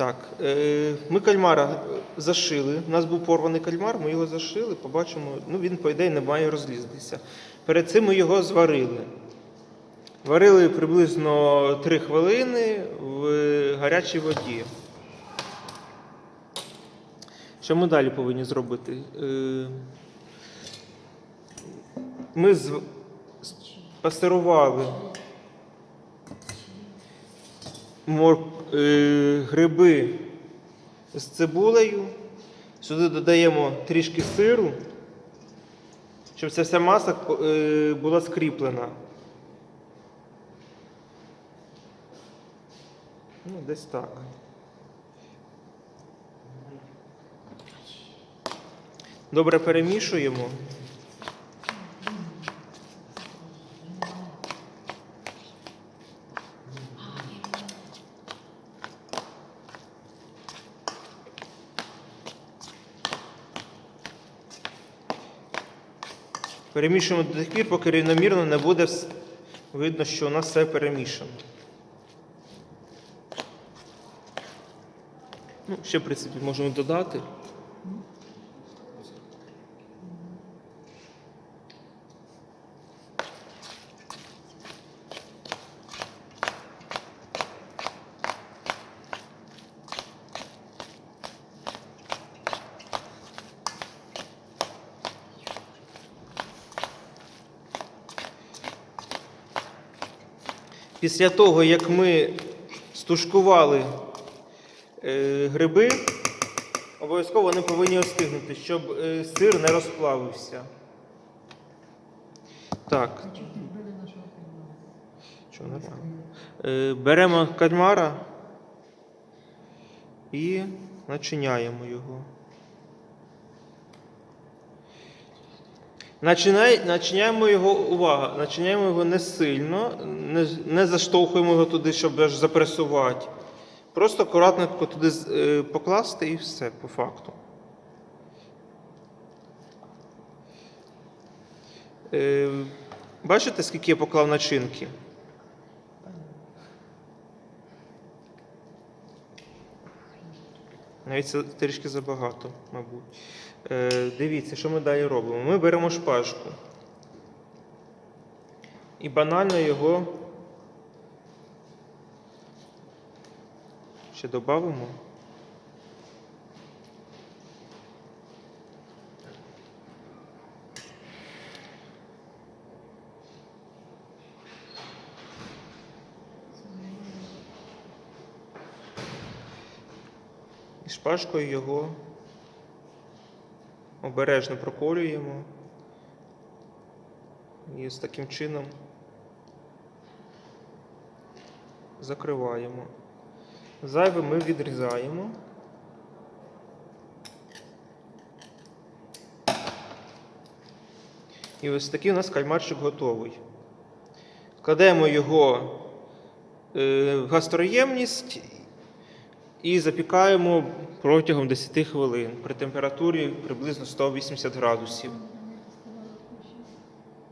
Так, е, ми кальмара зашили. У нас був порваний кальмар, ми його зашили, побачимо. Ну, він, по ідеї, не має розлізтися. Перед цим ми його зварили. Варили приблизно 3 хвилини в гарячій воді. Що ми далі повинні зробити? Е, Ми пастерували гриби з цибулею. Сюди додаємо трішки сиру, щоб ця вся маса е, була скріплена. Ну, десь так. Добре перемішуємо. Перемішуємо до тих пір, поки рівномірно не буде видно, що у нас все перемішано. Ну, ще, в принципі, можемо додати. Після того, як ми стушкували е, гриби, обов'язково вони повинні остигнути, щоб е, сир не розплавився. Так. Що, нормально. Е, беремо кальмара і начиняємо його. Начинай, начиняємо його, увага, начиняємо його не сильно, не, не заштовхуємо його туди, щоб аж запресувати. Просто акуратненько туди е, покласти і все по факту. Е, бачите, скільки я поклав начинки? Навіть це трішки забагато, мабуть. Е, дивіться, що ми далі робимо. Ми беремо шпажку і банально його ще додамо. І шпажкою його обережно проколюємо. І з таким чином закриваємо. Зайве ми відрізаємо. І ось такий у нас кальмарчик готовий. Кладемо його е, в гастроємність і запікаємо протягом 10 хвилин при температурі приблизно 180 градусів.